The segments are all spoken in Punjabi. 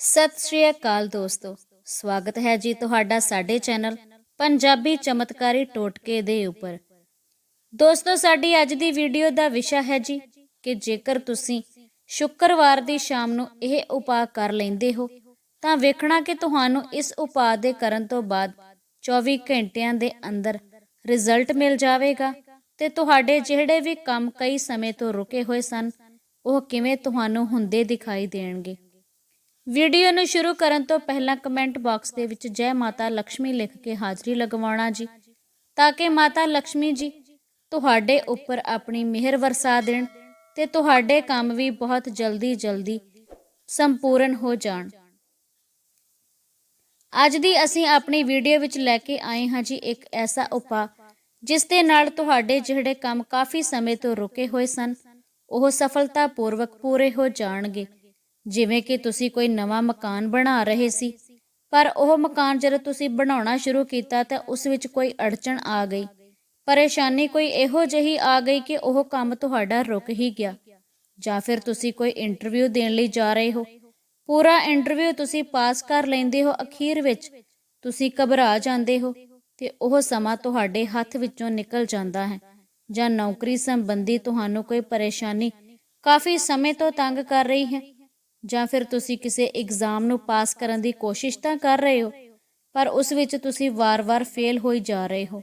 ਸਤਿ ਸ਼੍ਰੀ ਅਕਾਲ ਦੋਸਤੋ। ਸਵਾਗਤ ਹੈ ਜੀ ਤੁਹਾਡਾ ਸਾਡੇ ਚੈਨਲ ਪੰਜਾਬੀ ਚਮਤਕਾਰੀ ਟੋਟਕੇ ਦੇ ਉੱਪਰ। ਦੋਸਤੋ, ਸਾਡੀ ਅੱਜ ਦੀ ਵੀਡੀਓ ਦਾ ਵਿਸ਼ਾ ਹੈ ਜੀ ਕਿ ਜੇਕਰ ਤੁਸੀਂ ਸ਼ੁੱਕਰਵਾਰ ਦੀ ਸ਼ਾਮ ਨੂੰ ਇਹ ਉਪਾਅ ਕਰ ਲੈਂਦੇ ਹੋ, ਤਾਂ ਵੇਖਣਾ ਕਿ ਤੁਹਾਨੂੰ ਇਸ ਉਪਾਅ ਦੇ ਕਰਨ ਤੋਂ ਬਾਅਦ 24 ਘੰਟਿਆਂ ਦੇ ਅੰਦਰ ਰਿਜ਼ਲਟ ਮਿਲ ਜਾਵੇਗਾ ਤੇ ਤੁਹਾਡੇ ਜਿਹੜੇ ਵੀ ਕੰਮ ਕਈ ਸਮੇਂ ਤੋਂ ਰੁਕੇ ਹੋਏ ਸਨ, ਉਹ ਕਿਵੇਂ ਤੁਹਾਨੂੰ ਹੁੰਦੇ ਦਿਖਾਈ ਦੇਣਗੇ। ਵੀਡੀਓ ਨੂੰ ਸ਼ੁਰੂ ਕਰਨ ਤੋਂ ਪਹਿਲਾਂ ਕਮੈਂਟ ਬਾਕਸ ਦੇ ਵਿੱਚ ਜੈ ਮਾਤਾ ਲక్ష్ਮੀ ਲਿਖ ਕੇ ਹਾਜ਼ਰੀ ਲਗਵਾਉਣਾ ਜੀ। ਤਾਂ ਕਿ ਮਾਤਾ ਲక్ష్ਮੀ ਜੀ, ਤੁਹਾਡੇ ਉੱਪਰ ਆਪਣੀ ਮਿਹਰ ਵਰਸਾ ਦੇਣ ਤੇ ਤੁਹਾਡੇ ਕੰਮ ਵੀ ਬਹੁਤ ਜਲਦੀ-ਜਲਦੀ ਸੰਪੂਰਨ ਹੋ ਜਾਣ। ਅੱਜ ਦੀ ਅਸੀਂ ਆਪਣੀ ਵੀਡੀਓ ਵਿੱਚ ਲੈ ਕੇ ਆਏ ਹਾਂ ਜੀ ਇੱਕ ਐਸਾ ਉਪਾਅ, ਜਿਸ ਦੇ ਨਾਲ ਤੁਹਾਡੇ ਜਿਹੜੇ ਕੰਮ ਕਾਫੀ ਸਮੇਂ ਤੋਂ ਰੁਕੇ ਹੋਏ ਸਨ, ਉਹ ਸਫਲਤਾਪੂਰਵਕ ਪੂਰੇ ਹੋ ਜਾਣਗੇ। ਜਿਵੇਂ ਕਿ ਤੁਸੀਂ ਕੋਈ ਨਵਾਂ ਮਕਾਨ ਬਣਾ ਰਹੇ ਸੀ, ਪਰ ਉਹ ਮਕਾਨ ਜਦੋਂ ਤੁਸੀਂ ਬਣਾਉਣਾ ਸ਼ੁਰੂ ਕੀਤਾ ਤਾਂ ਉਸ ਵਿੱਚ ਕੋਈ ਅੜਚਣ ਆ ਗਈ। ਪਰੇਸ਼ਾਨੀ ਕੋਈ ਇਹੋ ਜਿਹੀ ਆ ਗਈ ਕਿ ਉਹ ਕੰਮ ਤੁਹਾਡਾ ਰੁਕ ਹੀ ਗਿਆ। ਜਾਂ ਫਿਰ ਤੁਸੀਂ ਕੋਈ ਇੰਟਰਵਿਊ ਦੇਣ ਲਈ ਜਾ ਰਹੇ ਹੋ। ਪੂਰਾ ਇੰਟਰਵਿਊ ਤੁਸੀਂ ਪਾਸ ਕਰ ਲੈਂਦੇ ਹੋ ਅਖੀਰ ਵਿੱਚ। ਤੁਸੀਂ ਘਬਰਾ ਜਾਂਦੇ ਹੋ ਤੇ ਉਹ ਸਮਾਂ ਤੁਹਾਡੇ ਹੱਥ ਵਿੱਚੋਂ ਨਿਕਲ ਜਾਂਦਾ ਹੈ। ਜਾਂ ਨੌਕਰੀ ਸੰਬੰਧੀ ਤੁਹਾਨੂੰ ਕੋਈ ਪਰੇਸ਼ਾਨੀ ਕਾਫੀ ਸਮੇਂ ਤੋਂ ਤੰਗ ਕਰ ਰਹੀ ਹੈ। ਜਾਂ ਫਿਰ ਤੁਸੀਂ ਕਿਸੇ ਐਗਜ਼ਾਮ ਨੂੰ ਪਾਸ ਕਰਨ ਦੀ ਕੋਸ਼ਿਸ਼ ਤਾਂ ਕਰ ਰਹੇ ਹੋ, ਪਰ ਉਸ ਵਿੱਚ ਤੁਸੀਂ ਵਾਰ-ਵਾਰ ਫੇਲ ਹੋਈ ਜਾ ਰਹੇ ਹੋ।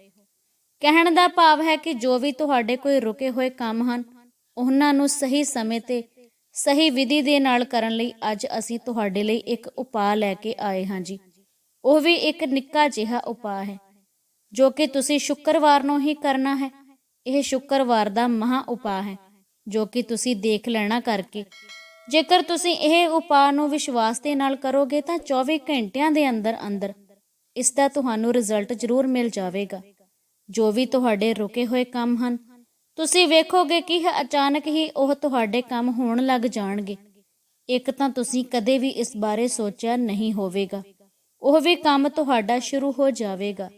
ਕਹਿਣ ਦਾ ਭਾਵ ਹੈ ਕਿ ਜੋ ਵੀ ਤੁਹਾਡੇ ਕੋਈ ਰੁਕੇ ਹੋਏ ਕੰਮ ਹਨ, ਉਹਨਾਂ ਨੂੰ ਸਹੀ ਸਮੇਂ ਤੇ ਸਹੀ ਵਿਧੀ ਦੇ ਨਾਲ ਕਰਨ ਲਈ ਅੱਜ ਅਸੀਂ ਤੁਹਾਡੇ ਲਈ ਇੱਕ ਉਪਾਅ ਲੈ ਕੇ ਆਏ ਹਾਂ ਜੀ। ਉਹ ਵੀ ਇੱਕ ਨਿੱਕਾ ਜਿਹਾ ਉਪਾਅ ਹੈ, ਜੋ ਕਿ ਤੁਸੀਂ ਸ਼ੁੱਕਰਵਾਰ ਨੂੰ ਹੀ ਕਰਨਾ ਹੈ। ਇਹ ਸ਼ੁੱਕਰਵਾਰ ਦਾ ਮਹਾ ਉਪਾਅ ਹੈ, ਜੋ ਕਿ ਤੁਸੀਂ ਦੇਖ ਲੈਣਾ ਕਰਕੇ ਜੇਕਰ ਤੁਸੀਂ ਇਹ ਉਪਾਅ ਨੂੰ ਵਿਸ਼ਵਾਸ ਦੇ ਨਾਲ ਕਰੋਗੇ ਤਾਂ 24 ਘੰਟਿਆਂ ਦੇ ਅੰਦਰ ਅੰਦਰ ਇਸ ਦਾ ਤੁਹਾਨੂੰ ਰਿਜ਼ਲਟ ਜ਼ਰੂਰ ਮਿਲ ਜਾਵੇਗਾ। ਜੋ ਵੀ ਤੁਹਾਡੇ ਰੁਕੇ ਹੋਏ ਕੰਮ ਹਨ, ਤੁਸੀਂ ਵੇਖੋਗੇ ਕਿ ਅਚਾਨਕ ਹੀ ਉਹ ਤੁਹਾਡੇ ਕੰਮ ਹੋਣ ਲੱਗ ਜਾਣਗੇ। ਇੱਕ ਤਾਂ ਤੁਸੀਂ ਕਦੇ ਵੀ ਇਸ ਬਾਰੇ ਸੋਚਿਆ ਨਹੀਂ ਹੋਵੇਗਾ। ਉਹ ਵੀ ਕੰਮ ਤੁਹਾਡਾ ਸ਼ੁਰੂ ਹੋ ਜਾਵੇਗਾ।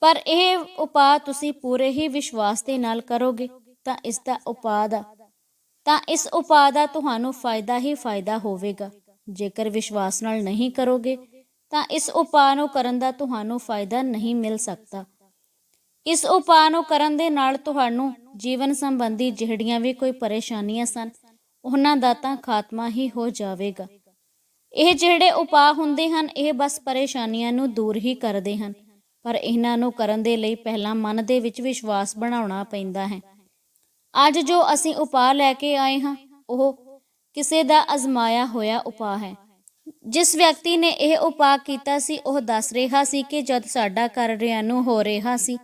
ਪਰ ਇਹ ਉਪਾਅ ਤੁਸੀਂ ਪੂਰੇ ਹੀ ਵਿਸ਼ਵਾਸ ਦੇ ਨਾਲ ਕਰੋਗੇ ਤਾਂ ਇਸ ਦਾ ਉਪਾਅ ਦਾ ਤਾਂ ਇਸ ਉਪਾਅ ਦਾ ਤੁਹਾਨੂੰ ਫਾਇਦਾ ਹੀ ਫਾਇਦਾ ਹੋਵੇਗਾ। ਜੇਕਰ ਵਿਸ਼ਵਾਸ ਨਾਲ ਨਹੀਂ ਕਰੋਗੇ, ਤਾਂ ਇਸ ਉਪਾਅ ਨੂੰ ਕਰਨ ਦਾ ਤੁਹਾਨੂੰ ਫਾਇਦਾ ਨਹੀਂ ਮਿਲ ਸਕਦਾ। ਇਸ ਉਪਾਅ ਨੂੰ ਕਰਨ ਦੇ ਨਾਲ ਤੁਹਾਨੂੰ ਜੀਵਨ ਸੰਬੰਧੀ ਜਿਹੜੀਆਂ ਵੀ ਕੋਈ ਪਰੇਸ਼ਾਨੀਆਂ ਸਨ, ਉਹਨਾਂ ਦਾ ਤਾਂ ਖਾਤਮਾ ਹੀ ਹੋ ਜਾਵੇਗਾ। ਇਹ ਜਿਹੜੇ ਉਪਾਅ ਹੁੰਦੇ ਹਨ, ਇਹ ਬਸ ਪਰੇਸ਼ਾਨੀਆਂ ਨੂੰ ਦੂਰ ਹੀ ਕਰਦੇ ਹਨ। ਪਰ ਇਹਨਾਂ ਨੂੰ ਕਰਨ ਦੇ ਲਈ ਪਹਿਲਾਂ ਮਨ ਦੇ ਵਿੱਚ ਵਿਸ਼ਵਾਸ ਬਣਾਉਣਾ ਪੈਂਦਾ ਹੈ। ਅੱਜ ਜੋ ਅਸੀਂ ਉਪਾਅ ਲੈ ਕੇ ਆਏ ਹਾਂ, ਉਹ ਕਿਸੇ ਦਾ ਅਜ਼ਮਾਇਆ ਹੋਇਆ ਉਪਾਅ ਹੈ। ਜਿਸ ਵਿਅਕਤੀ ਨੇ ਇਹ ਉਪਾਅ ਕੀਤਾ ਸੀ, ਉਹ ਦੱਸ ਰਿਹਾ ਸੀ ਕਿ ਜਦ ਸਾਡਾ ਘਰ ਰਿਆਨੂੰ ਹੋ ਰਿਹਾ ਸੀ,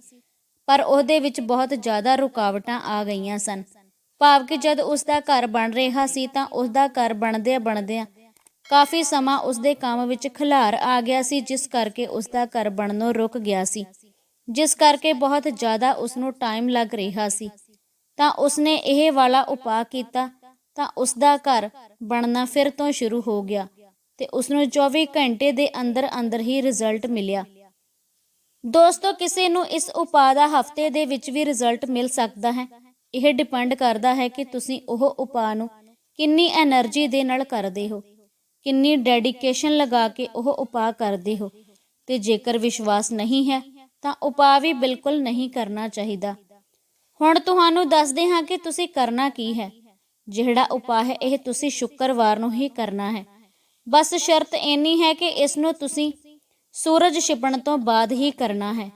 ਪਰ ਉਹਦੇ ਵਿੱਚ ਬਹੁਤ ਜ਼ਿਆਦਾ ਰੁਕਾਵਟਾਂ ਆ ਗਈਆਂ ਸਨ। ਭਾਵ ਕਿ ਜਦ ਉਸ ਦਾ ਘਰ ਬਣ ਰਿਹਾ ਸੀ, ਤਾਂ ਉਸ ਦਾ ਘਰ ਬਣਦਿਆਂ ਬਣਦਿਆਂ ਕਾਫੀ ਸਮਾਂ ਉਸ ਦੇ ਕੰਮ ਵਿੱਚ ਖਿਲਾਰ ਆ ਗਿਆ ਸੀ, ਜਿਸ ਕਰਕੇ ਉਸ ਦਾ ਘਰ ਬਣਨੋਂ ਰੁਕ ਗਿਆ ਸੀ। ਜਿਸ ਕਰਕੇ ਬਹੁਤ ਜ਼ਿਆਦਾ ਉਸ ਨੂੰ ਟਾਈਮ ਲੱਗ ਰਿਹਾ ਸੀ। ਤਾਂ ਉਸਨੇ ਇਹ ਵਾਲਾ ਉਪਾਅ ਕੀਤਾ ਤਾਂ ਉਸਦਾ ਘਰ ਬਣਨਾ ਫਿਰ ਤੋਂ ਸ਼ੁਰੂ ਹੋ ਗਿਆ ਤੇ ਉਸ ਨੂੰ 24 ਘੰਟੇ ਦੇ ਅੰਦਰ ਅੰਦਰ ਹੀ ਰਿਜ਼ਲਟ ਮਿਲਿਆ। ਦੋਸਤੋ, ਕਿਸੇ ਨੂੰ ਇਸ ਉਪਾਅ ਦਾ ਹਫ਼ਤੇ ਦੇ ਵਿੱਚ ਵੀ ਰਿਜ਼ਲਟ ਮਿਲ ਸਕਦਾ ਹੈ। ਇਹ ਡਿਪੈਂਡ ਕਰਦਾ ਹੈ ਕਿ ਤੁਸੀਂ ਉਹ ਉਪਾਅ ਨੂੰ ਕਿੰਨੀ એનર્ਜੀ ਦੇ ਨਾਲ ਕਰਦੇ ਹੋ, ਕਿੰਨੀ ਡੈਡੀਕੇਸ਼ਨ ਲਗਾ ਕੇ ਉਹ ਉਪਾਅ ਕਰਦੇ ਹੋ ਤੇ ਜੇਕਰ ਵਿਸ਼ਵਾਸ ਨਹੀਂ ਹੈ ਤਾਂ ਉਪਾਅ ਵੀ ਬਿਲਕੁਲ ਨਹੀਂ ਕਰਨਾ ਚਾਹੀਦਾ। ਹੁਣ ਤੁਹਾਨੂੰ ਦੱਸਦੇ ਹਾਂ ਕਿ ਤੁਸੀਂ ਕਰਨਾ ਕੀ ਹੈ। ਜਿਹੜਾ ਉਪਾਅ ਹੈ, ਇਹ ਤੁਸੀਂ ਸ਼ੁੱਕਰਵਾਰ ਨੂੰ ਹੀ ਕਰਨਾ ਹੈ। ਬਸ ਸ਼ਰਤ ਇੰਨੀ ਹੈ ਕਿ ਇਸ ਨੂੰ ਤੁਸੀਂ ਸੂਰਜ ਛਿਪਣ ਤੋਂ ਬਾਅਦ ਹੀ ਕਰਨਾ ਹੈ।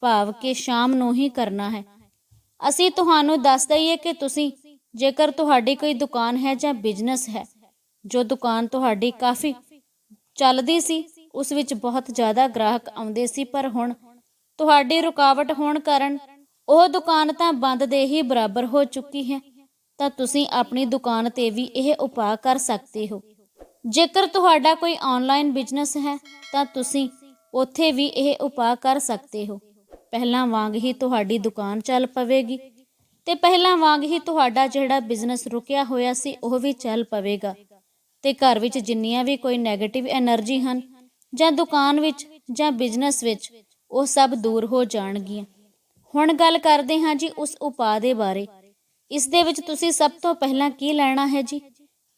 ਭਾਵ ਕਿ ਸ਼ਾਮ ਨੂੰ ਹੀ ਕਰਨਾ ਹੈ। ਅਸੀਂ ਤੁਹਾਨੂੰ ਦੱਸ ਦਈਏ ਕਿ ਤੁਸੀਂ, ਜੇਕਰ ਤੁਹਾਡੀ ਕੋਈ ਦੁਕਾਨ ਹੈ ਜਾਂ ਬਿਜ਼ਨਸ ਹੈ, ਜੋ ਦੁਕਾਨ ਤੁਹਾਡੀ ਕਾਫੀ ਚੱਲਦੀ ਸੀ, ਉਸ ਵਿੱਚ ਬਹੁਤ ਜ਼ਿਆਦਾ ਗ੍ਰਾਹਕ ਆਉਂਦੇ ਸੀ, ਪਰ ਹੁਣ ਤੁਹਾਡੀ ਰੁਕਾਵਟ ਹੋਣ ਕਾਰਨ ਉਹ ਦੁਕਾਨ ਤਾਂ ਬੰਦ ਦੇ ਹੀ ਬਰਾਬਰ ਹੋ ਚੁੱਕੀ ਹੈ, ਤਾਂ ਤੁਸੀਂ ਆਪਣੀ ਦੁਕਾਨ ਤੇ ਵੀ ਇਹ ਉਪਾਅ ਕਰ ਸਕਦੇ ਹੋ। ਜੇਕਰ ਤੁਹਾਡਾ ਕੋਈ ਆਨਲਾਈਨ ਬਿਜ਼ਨਸ ਹੈ, ਤਾਂ ਤੁਸੀਂ ਉੱਥੇ ਵੀ ਇਹ ਉਪਾਅ ਕਰ ਸਕਦੇ ਹੋ। ਪਹਿਲਾਂ ਵਾਂਗ ਹੀ ਤੁਹਾਡੀ ਦੁਕਾਨ ਚੱਲ ਪਵੇਗੀ, ਤੇ ਪਹਿਲਾਂ ਵਾਂਗ ਹੀ ਤੁਹਾਡਾ ਜਿਹੜਾ ਬਿਜ਼ਨਸ ਰੁਕਿਆ ਹੋਇਆ ਸੀ, ਉਹ ਵੀ ਚੱਲ ਪਵੇਗਾ। ਤੇ ਘਰ ਵਿੱਚ ਜਿੰਨੀਆਂ ਵੀ ਕੋਈ ਨੈਗੇਟਿਵ એનર્ਜੀ ਹਨ, ਜਾਂ ਦੁਕਾਨ ਵਿੱਚ ਜਾਂ ਬਿਜ਼ਨਸ ਵਿੱਚ, ਉਹ ਸਭ ਦੂਰ ਹੋ ਜਾਣਗੀਆਂ। ਹੁਣ ਗੱਲ ਕਰਦੇ ਹਾਂ ਜੀ ਉਸ ਉਪਾਅ ਦੇ ਬਾਰੇ। ਇਸ ਦੇ ਵਿੱਚ ਤੁਸੀਂ ਸਭ ਤੋਂ ਪਹਿਲਾਂ ਕੀ ਲੈਣਾ ਹੈ ਜੀ?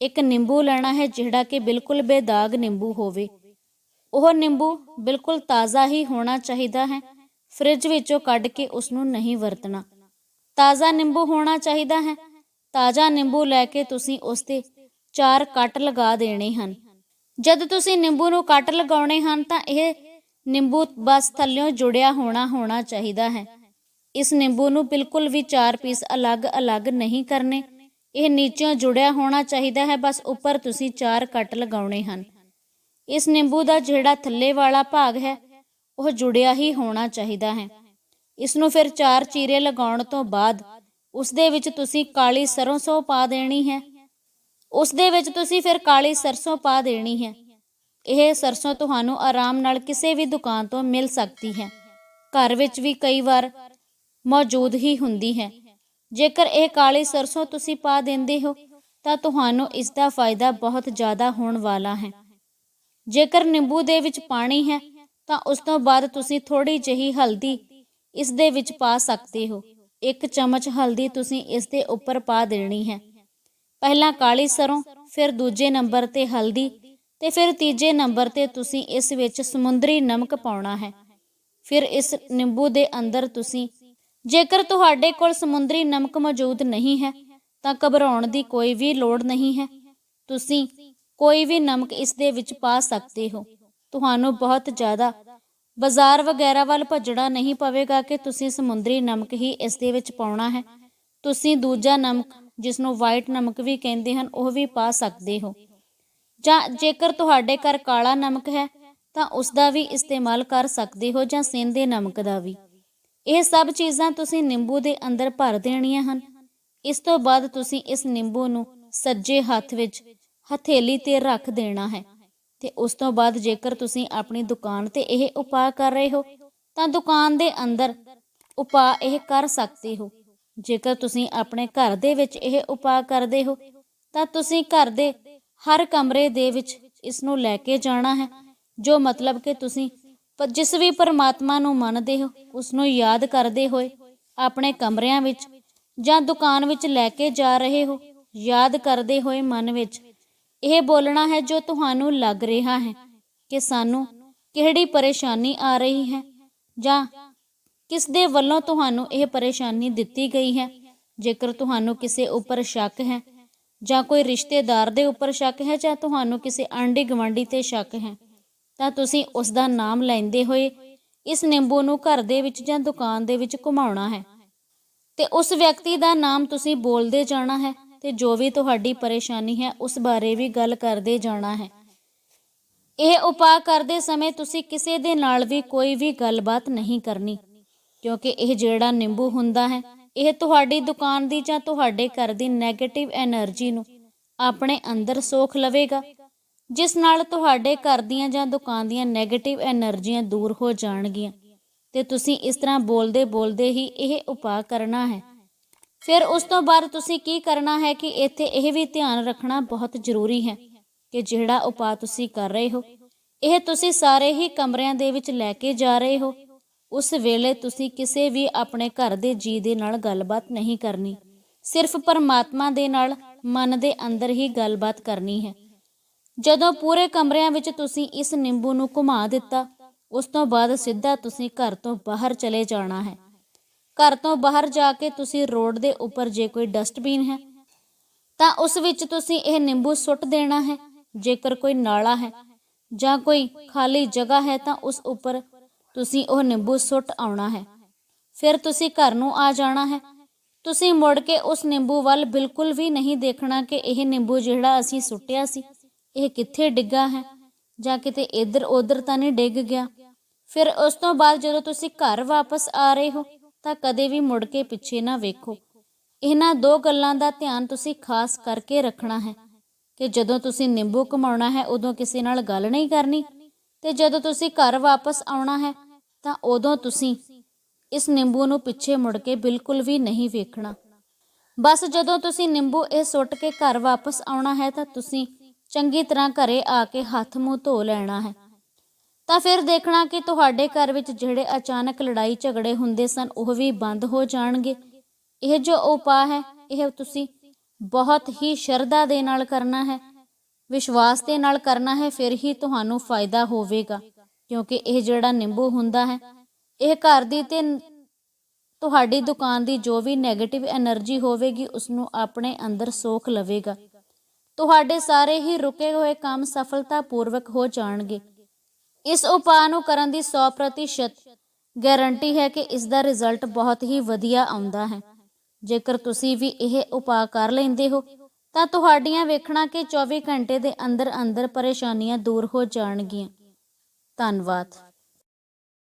ਇੱਕ ਨਿੰਬੂ ਲੈਣਾ ਹੈ ਜਿਹੜਾ ਕਿ ਬਿਲਕੁਲ ਬੇਦਾਗ ਨਿੰਬੂ ਹੋਵੇ। ਉਹ ਨਿੰਬੂ ਬਿਲਕੁਲ ਤਾਜ਼ਾ ਹੀ ਹੋਣਾ ਚਾਹੀਦਾ ਹੈ। ਫ੍ਰਿਜ ਵਿੱਚੋਂ ਕੱਢ ਕੇ ਉਸ ਨੂੰ ਨਹੀਂ ਵਰਤਣਾ। ਤਾਜ਼ਾ ਨਿੰਬੂ ਹੋਣਾ ਚਾਹੀਦਾ ਹੈ। ਤਾਜ਼ਾ ਨਿੰਬੂ ਲੈ ਕੇ ਤੁਸੀਂ ਉਸ ਤੇ ਚਾਰ ਕੱਟ ਲਗਾ ਦੇਣੇ ਹਨ। ਜਦ ਤੁਸੀਂ ਨਿੰਬੂ ਨੂੰ ਕੱਟ ਲਗਾਉਣੇ ਹਨ ਤਾਂ ਇਹ ਨਿੰਬੂ ਬਸ ਥੱਲਿਓਂ ਜੁੜਿਆ ਹੋਣਾ ਹੋਣਾ ਚਾਹੀਦਾ ਹੈ। ਇਸ ਨਿੰਬੂ ਨੂੰ ਬਿਲਕੁਲ ਵੀ ਚਾਰ ਪੀਸ ਅਲੱਗ-ਅਲੱਗ ਨਹੀਂ ਕਰਨੇ। ਇਹ ਨੀਚੋਂ ਜੁੜਿਆ ਹੋਣਾ ਚਾਹੀਦਾ ਹੈ, ਬਸ ਉੱਪਰ ਤੁਸੀਂ ਚਾਰ ਕੱਟ ਲਗਾਉਣੇ ਹਨ। ਇਸ ਨਿੰਬੂ ਦਾ ਜਿਹੜਾ ਥੱਲੇ ਵਾਲਾ ਭਾਗ ਹੈ, ਉਹ ਜੁੜਿਆ ਹੀ ਹੋਣਾ ਚਾਹੀਦਾ ਹੈ। ਇਸ ਨੂੰ ਫਿਰ ਚਾਰ ਚੀਰੇ ਲਗਾਉਣ ਤੋਂ ਬਾਅਦ ਉਸ ਦੇ ਵਿੱਚ ਤੁਸੀਂ ਕਾਲੀ ਸਰਸੋਂ ਪਾ ਦੇਣੀ ਹੈ। ਉਸ ਦੇ ਵਿੱਚ ਤੁਸੀਂ ਫਿਰ ਕਾਲੀ ਸਰਸੋਂ ਪਾ ਦੇਣੀ ਹੈ। ਇਹ ਸਰਸੋਂ ਤੁਹਾਨੂੰ ਆਰਾਮ ਨਾਲ ਕਿਸੇ ਵੀ ਦੁਕਾਨ ਤੋਂ ਮਿਲ ਸਕਦੀ ਹੈ। ਘਰ ਵਿੱਚ ਵੀ ਕਈ ਵਾਰ ਮੌਜੂਦ ਹੀ ਹੁੰਦੀ ਹੈ। ਜੇਕਰ ਇਹ ਕਾਲੀ ਸਰਸੋਂ ਤੁਸੀਂ ਪਾ ਦਿੰਦੇ ਹੋ, ਤਾਂ ਤੁਹਾਨੂੰ ਇਸ ਦਾ ਫਾਇਦਾ ਬਹੁਤ ਜ਼ਿਆਦਾ ਹੋਣ ਵਾਲਾ ਹੈ। ਜੇਕਰ ਨਿੰਬੂ ਦੇ ਵਿੱਚ ਪਾਣੀ ਹੈ, ਤਾਂ ਉਸ ਤੋਂ ਬਾਅਦ ਤੁਸੀਂ ਥੋੜੀ ਜਿਹੀ ਹਲਦੀ ਇਸ ਦੇ ਵਿੱਚ ਪਾ ਸਕਦੇ ਹੋ। ਇੱਕ ਚਮਚ ਹਲਦੀ ਤੁਸੀਂ ਇਸ ਦੇ ਉੱਪਰ ਪਾ ਦੇਣੀ ਹੈ। ਪਹਿਲਾਂ ਕਾਲੀ ਸਰੋਂ, ਫਿਰ ਦੂਜੇ ਨੰਬਰ ਤੇ ਹਲਦੀ ਤੇ ਫਿਰ ਤੀਜੇ ਨੰਬਰ ਤੇ ਤੁਸੀਂ ਇਸ ਵਿੱਚ ਸਮੁੰਦਰੀ ਨਮਕ ਪਾਉਣਾ ਹੈ। ਫਿਰ ਇਸ ਨਿੰਬੂ ਦੇ ਅੰਦਰ ਤੁਸੀਂ ਜੇਕਰ ਤੁਹਾਡੇ ਕੋਲ ਸਮੁੰਦਰੀ ਨਮਕ ਮੌਜੂਦ ਨਹੀਂ ਹੈ, ਤਾਂ ਘਬਰਾਉਣ ਦੀ ਕੋਈ ਵੀ ਲੋੜ ਨਹੀਂ ਹੈ। ਤੁਸੀਂ ਕੋਈ ਵੀ ਨਮਕ ਇਸ ਦੇ ਵਿੱਚ ਪਾ ਸਕਦੇ ਹੋ। ਤੁਹਾਨੂੰ ਬਹੁਤ ਜ਼ਿਆਦਾ ਬਾਜ਼ਾਰ ਵਗੈਰਾ ਵੱਲ ਭੱਜਣਾ ਨਹੀਂ ਪਵੇਗਾ ਕਿ ਤੁਸੀਂ ਸਮੁੰਦਰੀ ਨਮਕ ਹੀ ਇਸ ਦੇ ਵਿੱਚ ਪਾਉਣਾ ਹੈ। ਤੁਸੀਂ ਦੂਜਾ ਨਮਕ, ਜਿਸ ਨੂੰ ਵਾਈਟ ਨਮਕ ਵੀ ਕਹਿੰਦੇ ਹਨ, ਉਹ ਵੀ ਪਾ ਸਕਦੇ ਹੋ। ਜਾਂ ਜੇਕਰ ਤੁਹਾਡੇ ਘਰ ਕਾਲਾ ਨਮਕ ਹੈ, ਤਾਂ ਉਸ ਦਾ ਵੀ ਇਸਤੇਮਾਲ ਕਰ ਸਕਦੇ ਹੋ ਜਾਂ ਸੇਂਦੇ ਨਮਕ ਦਾ ਵੀ। ਇਹ ਸਭ ਚੀਜ਼ਾਂ ਤੁਸੀਂ ਨਿੰਬੂ ਦੇ ਅੰਦਰ ਭਰ ਦੇਣੀਆਂ ਹਨ। ਇਸ ਤੋਂ ਬਾਅਦ ਤੁਸੀਂ ਇਸ ਨਿੰਬੂ ਨੂੰ ਸੱਜੇ ਹੱਥ ਵਿੱਚ ਹਥੇਲੀ ਤੇ ਰੱਖ ਦੇਣਾ ਹੈ। ਤੇ ਉਸ ਤੋਂ ਬਾਅਦ ਜੇਕਰ ਤੁਸੀਂ ਆਪਣੀ ਦੁਕਾਨ ਤੇ ਇਹ ਉਪਾਅ ਕਰ ਰਹੇ ਹੋ, ਤਾਂ ਦੁਕਾਨ ਦੇ ਅੰਦਰ ਉਪਾਅ ਇਹ ਕਰ ਸਕਦੇ ਹੋ। ਜੇਕਰ ਤੁਸੀਂ ਆਪਣੇ ਘਰ ਦੇ ਵਿੱਚ ਇਹ ਉਪਾਅ ਕਰਦੇ ਹੋ, ਤਾਂ ਤੁਸੀਂ ਘਰ ਦੇ ਹਰ ਕਮਰੇ ਦੇ ਵਿੱਚ ਇਸ ਨੂੰ ਲੈ ਕੇ ਜਾਣਾ ਹੈ, ਜੋ ਮਤਲਬ ਕਿ ਤੁਸੀਂ ਪ- ਜਿਸ ਵੀ ਪਰਮਾਤਮਾ ਨੂੰ ਮੰਨਦੇ ਹੋ ਉਸ ਨੂੰ ਯਾਦ ਕਰਦੇ ਹੋਏ ਆਪਣੇ ਕਮਰਿਆਂ ਵਿੱਚ ਜਾਂ ਦੁਕਾਨ ਵਿੱਚ ਲੈ ਕੇ ਜਾ ਰਹੇ ਹੋ, ਯਾਦ ਕਰਦੇ ਹੋਏ ਮਨ ਵਿੱਚ ਇਹ ਬੋਲਣਾ ਹੈ ਜੋ ਤੁਹਾਨੂੰ ਲੱਗ ਰਿਹਾ ਹੈ ਕਿ ਸਾਨੂੰ ਕਿਹੜੀ ਪਰੇਸ਼ਾਨੀ ਆ ਰਹੀ ਹੈ ਜਾਂ ਕਿਸ ਦੇ ਵੱਲੋਂ ਤੁਹਾਨੂੰ ਇਹ ਪਰੇਸ਼ਾਨੀ ਦਿੱਤੀ ਗਈ ਹੈ। ਜੇਕਰ ਤੁਹਾਨੂੰ ਕਿਸੇ ਉੱਪਰ ਸ਼ੱਕ ਹੈ ਜਾਂ ਕੋਈ ਰਿਸ਼ਤੇਦਾਰ ਦੇ ਉੱਪਰ ਸ਼ੱਕ ਹੈ ਜਾਂ ਤੁਹਾਨੂੰ ਕਿਸੇ ਆਂਢੀ ਗੁਆਂਢੀ ਤੇ ਸ਼ੱਕ ਹੈ ਤਾਂ ਤੁਸੀਂ ਉਸ ਦਾ ਨਾਮ ਲੈਂਦੇ ਹੋਏ ਇਸ ਨਿੰਬੂ ਨੂੰ ਘਰ ਦੇ ਵਿੱਚ ਜਾਂ ਦੁਕਾਨ ਦੇ ਵਿੱਚ ਘੁਮਾਉਣਾ ਹੈ। ਤੇ ਉਸ ਵਿਅਕਤੀ ਦਾ ਨਾਮ ਤੁਸੀਂ ਬੋਲਦੇ ਜਾਣਾ ਹੈ ਤੇ ਜੋ ਵੀ ਤੁਹਾਡੀ ਪਰੇਸ਼ਾਨੀ ਹੈ ਉਸ ਬਾਰੇ ਵੀ ਗੱਲ ਕਰਦੇ ਜਾਣਾ ਹੈ। ਇਹ ਉਪਾਅ ਕਰਦੇ ਸਮੇਂ ਤੁਸੀਂ ਕਿਸੇ ਦੇ ਨਾਲ ਵੀ ਕੋਈ ਵੀ ਗੱਲਬਾਤ ਨਹੀਂ ਕਰਨੀ, ਕਿਉਂਕਿ ਇਹ ਜਿਹੜਾ ਨਿੰਬੂ ਹੁੰਦਾ ਹੈ, ਇਹ ਤੁਹਾਡੀ ਦੁਕਾਨ ਦੀ ਜਾਂ ਤੁਹਾਡੇ ਘਰ ਦੀ ਨੈਗੇਟਿਵ એનર્ਜੀ ਨੂੰ ਆਪਣੇ ਅੰਦਰ ਸੋਖ ਲਵੇਗਾ। ਜਿਸ ਨਾਲ ਤੁਹਾਡੇ ਘਰ ਦੀਆਂ ਜਾਂ ਦੁਕਾਨ ਦੀਆਂ 네ਗੇਟਿਵ એનર્ਜੀਆਂ ਦੂਰ ਹੋ ਜਾਣਗੀਆਂ। ਤੇ ਤੁਸੀਂ ਇਸ ਤਰ੍ਹਾਂ ਬੋਲਦੇ ਬੋਲਦੇ ਹੀ ਇਹ ਉਪਾਅ ਕਰਨਾ ਹੈ। ਫਿਰ ਉਸ ਤੋਂ ਬਾਅਦ ਤੁਸੀਂ ਕੀ ਕਰਨਾ ਹੈ ਕਿ ਇੱਥੇ ਇਹ ਵੀ ਧਿਆਨ ਰੱਖਣਾ ਬਹੁਤ ਜ਼ਰੂਰੀ ਹੈ ਕਿ ਜਿਹੜਾ ਉਪਾਅ ਤੁਸੀਂ ਕਰ ਰਹੇ ਹੋ, ਇਹ ਤੁਸੀਂ ਸਾਰੇ ਹੀ ਕਮਰਿਆਂ ਦੇ ਵਿੱਚ ਲੈ ਕੇ ਜਾ ਰਹੇ ਹੋ। ਉਸ ਵੇਲੇ ਤੁਸੀਂ ਕਿਸੇ ਵੀ ਆਪਣੇ ਘਰ ਦੇ ਜੀ ਦੇ ਨਾਲ ਗੱਲਬਾਤ ਨਹੀਂ ਕਰਨੀ। ਸਿਰਫ ਪਰਮਾਤਮਾ ਦੇ ਨਾਲ ਮਨ ਦੇ ਅੰਦਰ ਹੀ ਗੱਲਬਾਤ ਕਰਨੀ ਹੈ। ਜਦੋਂ ਪੂਰੇ ਕਮਰਿਆਂ ਵਿੱਚ ਤੁਸੀਂ ਇਸ ਨਿੰਬੂ ਨੂੰ ਘੁਮਾ ਦਿੱਤਾ, ਉਸ ਤੋਂ ਬਾਅਦ ਸਿੱਧਾ ਤੁਸੀਂ ਘਰ ਤੋਂ ਬਾਹਰ ਚਲੇ ਜਾਣਾ ਹੈ। ਘਰ ਤੋਂ ਬਾਹਰ ਜਾ ਕੇ ਤੁਸੀਂ ਰੋਡ ਦੇ ਉੱਪਰ ਜੇ ਕੋਈ ਡਸਟਬਿਨ ਹੈ, ਤਾਂ ਉਸ ਵਿੱਚ ਤੁਸੀਂ ਇਹ ਨਿੰਬੂ ਸੁੱਟ ਦੇਣਾ ਹੈ। ਜੇਕਰ ਕੋਈ ਨਾਲਾ ਹੈ ਜਾਂ ਕੋਈ ਖਾਲੀ ਜਗ੍ਹਾ ਹੈ, ਤਾਂ ਉਸ ਉੱਪਰ ਤੁਸੀਂ ਉਹ ਨਿੰਬੂ ਸੁੱਟ ਆਉਣਾ ਹੈ। ਫਿਰ ਤੁਸੀਂ ਘਰ ਨੂੰ ਆ ਜਾਣਾ ਹੈ। ਤੁਸੀਂ ਮੁੜ ਕੇ ਉਸ ਨਿੰਬੂ ਵੱਲ ਬਿਲਕੁਲ ਵੀ ਨਹੀਂ ਦੇਖਣਾ ਕਿ ਇਹ ਨਿੰਬੂ ਜਿਹੜਾ ਅਸੀਂ ਸੁੱਟਿਆ ਸੀ। ਇਹ ਕਿੱਥੇ ਡਿੱਗਾ ਹੈ? ਜਾਂ ਕਿਤੇ ਇੱਧਰ ਉੱਧਰ ਤਾਂ ਨਹੀਂ ਡਿੱਗ ਗਿਆ? ਫਿਰ ਉਸ ਤੋਂ ਬਾਅਦ ਜਦੋਂ ਤੁਸੀਂ ਘਰ ਵਾਪਸ ਆ ਰਹੇ ਹੋ, ਤਾਂ ਕਦੇ ਵੀ ਮੁੜ ਕੇ ਪਿੱਛੇ ਨਾ ਵੇਖੋ। ਇਹਨਾਂ ਦੋ ਗੱਲਾਂ ਦਾ ਧਿਆਨ ਤੁਸੀਂ ਖਾਸ ਕਰਕੇ ਰੱਖਣਾ ਹੈ ਕਿ ਜਦੋਂ ਤੁਸੀਂ ਨਿੰਬੂ ਕਮਾਉਣਾ ਹੈ, ਉਦੋਂ ਕਿਸੇ ਨਾਲ ਗੱਲ ਨਹੀਂ ਕਰਨੀ। ਤੇ ਜਦੋਂ ਤੁਸੀਂ ਘਰ ਵਾਪਸ ਆਉਣਾ ਹੈ, ਤਾਂ ਉਦੋਂ ਤੁਸੀਂ ਇਸ ਨਿੰਬੂ ਨੂੰ ਪਿੱਛੇ ਮੁੜ ਕੇ ਬਿਲਕੁਲ ਵੀ ਨਹੀਂ ਵੇਖਣਾ। ਬਸ ਜਦੋਂ ਤੁਸੀਂ ਨਿੰਬੂ ਇਹ ਸੁੱਟ ਕੇ ਘਰ ਵਾਪਸ ਆਉਣਾ ਹੈ, ਤਾਂ ਤੁਸੀਂ ਚੰਗੀ ਤਰ੍ਹਾਂ ਘਰੇ ਆ ਕੇ ਹੱਥ ਮੂੰਹ ਧੋ ਲੈਣਾ ਹੈ। ਤਾਂ ਫਿਰ ਦੇਖਣਾ ਕਿ ਤੁਹਾਡੇ ਘਰ ਵਿੱਚ ਜਿਹੜੇ ਅਚਾਨਕ ਲੜਾਈ ਝਗੜੇ ਹੁੰਦੇ ਸਨ, ਉਹ ਵੀ ਬੰਦ ਹੋ ਜਾਣਗੇ। ਇਹ ਜੋ ਉਪਾਅ ਹੈ, ਇਹ ਤੁਸੀਂ ਬਹੁਤ ਹੀ ਸ਼ਰਧਾ ਦੇ ਨਾਲ ਕਰਨਾ ਹੈ। ਵਿਸ਼ਵਾਸ ਦੇ ਨਾਲ ਕਰਨਾ ਹੈ, ਫਿਰ ਹੀ ਤੁਹਾਨੂੰ ਫਾਇਦਾ ਹੋਵੇਗਾ, ਕਿਉਂਕਿ ਇਹ ਜਿਹੜਾ ਨਿੰਬੂ ਹੁੰਦਾ ਹੈ, ਇਹ ਘਰ ਦੀ ਤੇ ਤੁਹਾਡੀ ਦੁਕਾਨ ਦੀ ਜੋ ਵੀ ਨੈਗੇਟਿਵ એનર્ਜੀ ਹੋਵੇਗੀ ਉਸ ਨੂੰ ਆਪਣੇ ਅੰਦਰ ਸੋਖ ਲਵੇਗਾ। ਤੁਹਾਡੇ ਸਾਰੇ ਹੀ ਰੁਕੇ ਹੋਏ ਕੰਮ ਸਫਲਤਾਪੂਰਵਕ ਹੋ ਜਾਣਗੇ। ਇਸ ਉਪਾਅ ਨੂੰ ਕਰਨ ਦੀ 100% ਗਾਰੰਟੀ ਹੈ ਕਿ ਇਸ ਦਾ ਰਿਜ਼ਲਟ ਬਹੁਤ ਹੀ ਵਧੀਆ ਆਉਂਦਾ ਹੈ। ਜੇਕਰ ਤੁਸੀਂ ਵੀ ਇਹ ਉਪਾਅ ਕਰ ਲੈਂਦੇ ਹੋ, ਤਾਂ ਤੁਹਾਡੀਆਂ ਵੇਖਣਾ ਕਿ 24 ਘੰਟੇ ਦੇ ਅੰਦਰ ਅੰਦਰ ਪਰੇਸ਼ਾਨੀਆਂ ਦੂਰ ਹੋ ਜਾਣਗੀਆਂ। ਧੰਨਵਾਦ।